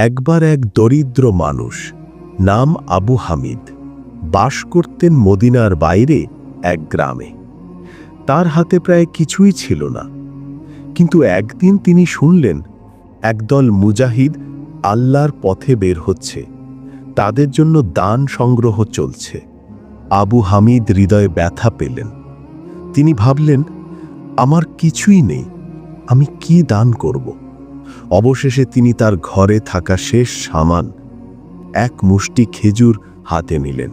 একবার এক দরিদ্র মানুষ নাম আবু হামিদ বাস করতেন মদিনার বাইরে এক গ্রামে। তার হাতে প্রায় কিছুই ছিল না। কিন্তু একদিন তিনি শুনলেন একদল মুজাহিদ আল্লাহর পথে বের হচ্ছে। তাদের জন্য দান সংগ্রহ চলছে। আবু হামিদ হৃদয়ে ব্যথা পেলেন। তিনি ভাবলেন, আমার কিছুই নেই। আমি কি দান করব? অবশেষে তিনি তার ঘরে থাকা শেষ সামান, এক মুষ্টি খেজুর হাতে নিলেন।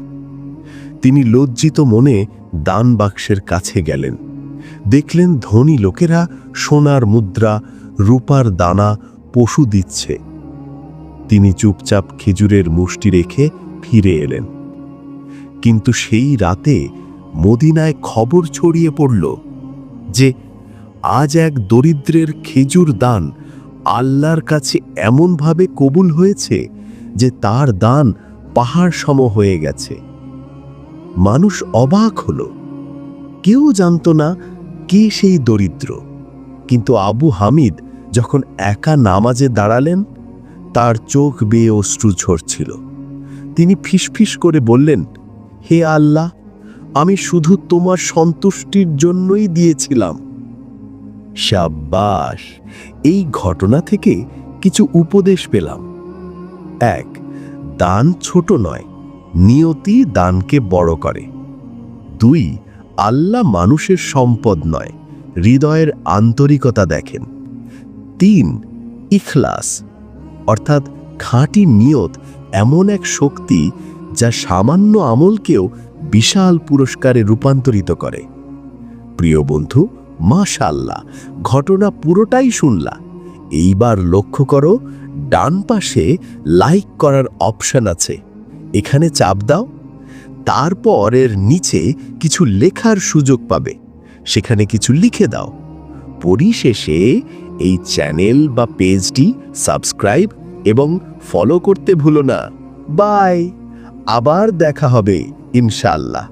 তিনি লজ্জিত মনে দান বাক্সের কাছে গেলেন। দেখলেন ধনী লোকেরা সোনার মুদ্রা, রূপার দানা পশু দিচ্ছে। তিনি চুপচাপ খেজুরের মুষ্টি রেখে ফিরে এলেন। কিন্তু সেই রাতে মদিনায় খবর ছড়িয়ে পড়ল যে আজ এক দরিদ্রের খেজুর দান আল্লাহর কাছে এমনভাবে কবুল হয়েছে যে তার দান পাহাড় সম হয়ে গেছে। মানুষ অবাক হল। কেউ জানতো না কে সেই দরিদ্র। কিন্তু আবু হামিদ যখন একা নামাজে দাঁড়ালেন, তার চোখ বেয়ে অশ্রু ঝরছিল। তিনি ফিসফিস করে বললেন, হে আল্লাহ, আমি শুধু তোমার সন্তুষ্টির জন্যই দিয়েছিলাম। সাব্বাস। এই ঘটনা থেকে কিছু উপদেশ পেলাম। এক, দান ছোট নয়, নিয়তি দানকে বড় করে। দুই, আল্লাহ মানুষের সম্পদ নয়, হৃদয়ের আন্তরিকতা দেখেন। তিন, ইখলাস, অর্থাৎ খাঁটি নিয়ত এমন এক শক্তি যা সামান্য আমলকেও বিশাল পুরস্কারে রূপান্তরিত করে। প্রিয় বন্ধু মাশাল্লাহ ঘটনা পুরোটাই শুনলা। এইবার লক্ষ্য করো, ডান পাশে লাইক করার অপশন আছে। এখানে চাপ দাও। তারপর এর নিচে কিছু লেখার সুযোগ পাবে। সেখানে কিছু লিখে দাও। পরিশেষে এই চ্যানেল বা পেজটি সাবস্ক্রাইব এবং ফলো করতে ভুলো না। বাই আবার দেখা হবে ইনশাল্লাহ